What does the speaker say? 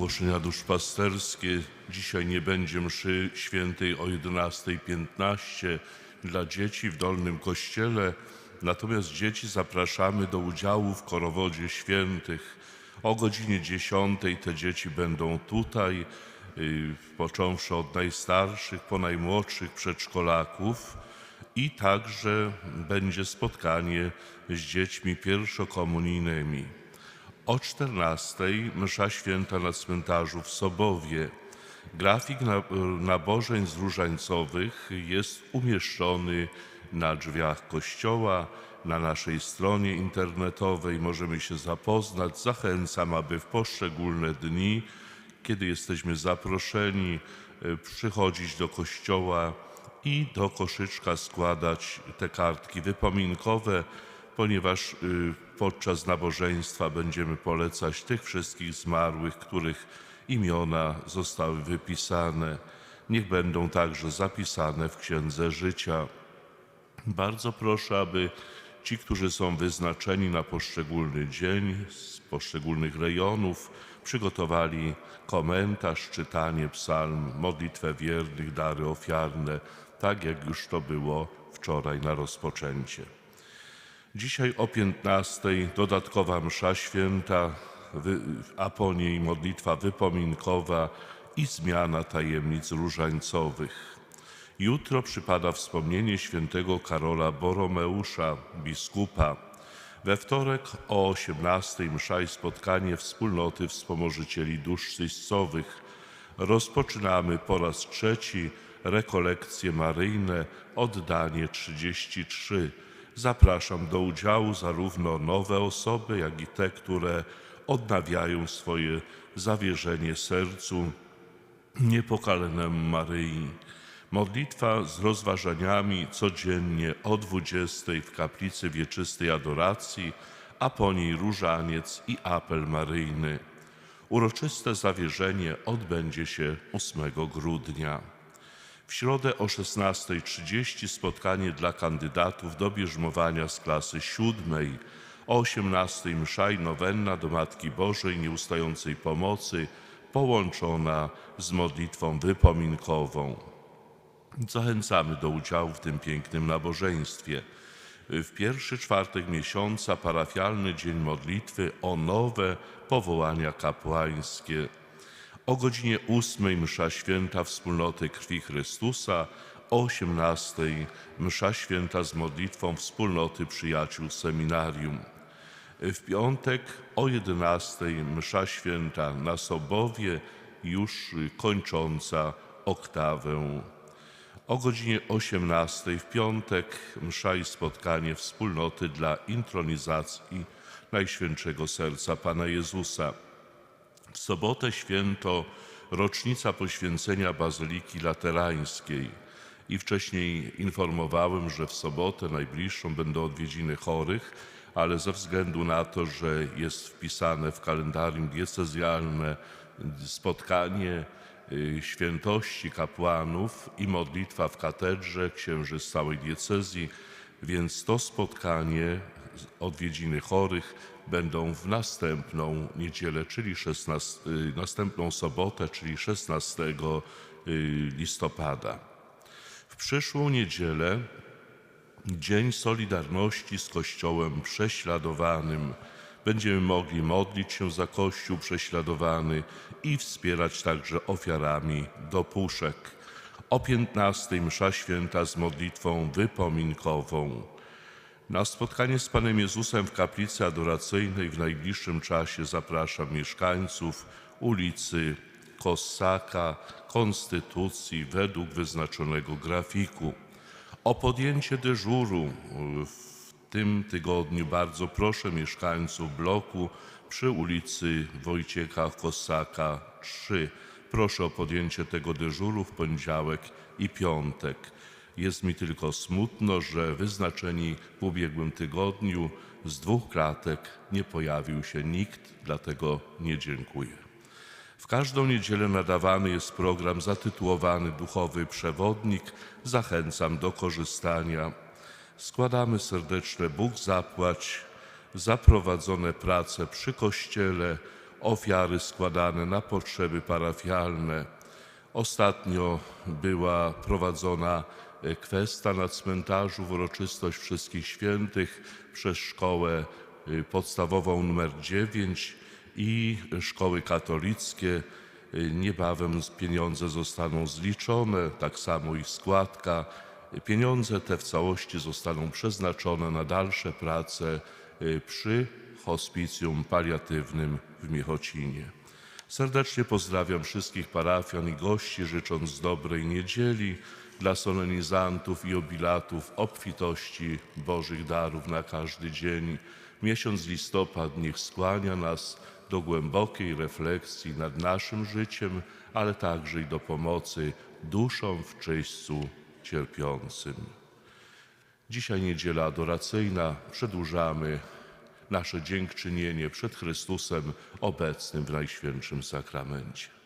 ogłoszenia duszpasterskie. Dzisiaj nie będzie mszy świętej o 11.15 dla dzieci w Dolnym Kościele, natomiast dzieci zapraszamy do udziału w korowodzie świętych. O godzinie 10 te dzieci będą tutaj, y, począwszy od najstarszych po najmłodszych przedszkolaków i także będzie spotkanie z dziećmi pierwszokomunijnymi. O 14 msza święta na cmentarzu w Sobowie. Grafik na- nabożeństw różańcowych jest umieszczony na drzwiach kościoła, na naszej stronie internetowej. Możemy się zapoznać. Zachęcam, aby w poszczególne dni, kiedy jesteśmy zaproszeni, e, przychodzić do kościoła i do koszyczka składać te kartki wypominkowe, ponieważ y, podczas nabożeństwa będziemy polecać tych wszystkich zmarłych, których imiona zostały wypisane. Niech będą także zapisane w Księdze Życia. Bardzo proszę, aby ci, którzy są wyznaczeni na poszczególny dzień z poszczególnych rejonów, przygotowali komentarz, czytanie psalm, modlitwę wiernych, dary ofiarne, tak jak już to było wczoraj na rozpoczęcie. Dzisiaj o 15 dodatkowa msza święta, a po niej modlitwa wypominkowa i zmiana tajemnic różańcowych. Jutro przypada wspomnienie świętego Karola Boromeusza, biskupa. We wtorek o 18 msza i spotkanie wspólnoty wspomożycieli dusz syjscowych. Rozpoczynamy po raz trzeci rekolekcje maryjne, oddanie 33. Zapraszam do udziału zarówno nowe osoby, jak i te, które odnawiają swoje zawierzenie sercu niepokalanemu Maryi. Modlitwa z rozważaniami codziennie o 20 w kaplicy wieczystej adoracji, a po niej różaniec i apel maryjny. Uroczyste zawierzenie odbędzie się 8 grudnia. W środę o 16.30 spotkanie dla kandydatów do bierzmowania z klasy siódmej. O 18.00 msza i nowenna do Matki Bożej Nieustającej Pomocy połączona z modlitwą wypominkową. Zachęcamy do udziału w tym pięknym nabożeństwie. W pierwszy czwartek miesiąca parafialny dzień modlitwy o nowe powołania kapłańskie. O godzinie 8 msza święta wspólnoty krwi Chrystusa, o 18 msza święta z modlitwą wspólnoty przyjaciół seminarium. W piątek o 11 msza święta na Sobowie, już kończąca oktawę. O godzinie 18 w piątek msza i spotkanie wspólnoty dla intronizacji Najświętszego Serca Pana Jezusa. W sobotę święto rocznica poświęcenia Bazyliki Laterańskiej i wcześniej informowałem, że w sobotę najbliższą będą odwiedziny chorych, ale ze względu na to, że jest wpisane w kalendarium diecezjalne spotkanie y, świętości kapłanów i modlitwa w katedrze księży z całej diecezji, więc to spotkanie odwiedziny chorych będą w następną niedzielę, czyli 16, y, następną sobotę, czyli 16 y, listopada. W przyszłą niedzielę Dzień Solidarności z Kościołem prześladowanym. Będziemy mogli modlić się za Kościół prześladowany i wspierać także ofiarami do puszek. O 15 msza święta z modlitwą wypominkową. Na spotkanie z Panem Jezusem w kaplicy adoracyjnej w najbliższym czasie zapraszam mieszkańców ulicy Kossaka, Konstytucji według wyznaczonego grafiku. O podjęcie dyżuru w tym tygodniu bardzo proszę mieszkańców bloku przy ulicy Wojciecha Kossaka 3. Proszę o podjęcie tego dyżuru w poniedziałek i piątek. Jest mi tylko smutno, że wyznaczeni w ubiegłym tygodniu z dwóch klatek nie pojawił się nikt, dlatego nie dziękuję. W każdą niedzielę nadawany jest program zatytułowany Duchowy Przewodnik. Zachęcam do korzystania. Składamy serdeczne Bóg zapłać za prowadzone prace przy Kościele ofiary składane na potrzeby parafialne. Ostatnio była prowadzona kwesta na cmentarzu w uroczystość Wszystkich Świętych przez szkołę y, podstawową numer 9 i szkoły katolickie. Y, Niebawem pieniądze zostaną zliczone, tak samo ich składka. Pieniądze te w całości zostaną przeznaczone na dalsze prace y, przy hospicjum paliatywnym w Miechocinie. Serdecznie pozdrawiam wszystkich parafian i gości, życząc dobrej niedzieli dla solenizantów i obilatów obfitości Bożych darów na każdy dzień. Miesiąc listopad niech skłania nas do głębokiej refleksji nad naszym życiem, ale także i do pomocy duszom w czyśćcu cierpiącym. Dzisiaj niedziela adoracyjna. Przedłużamy nasze dziękczynienie przed Chrystusem obecnym w Najświętszym Sakramencie.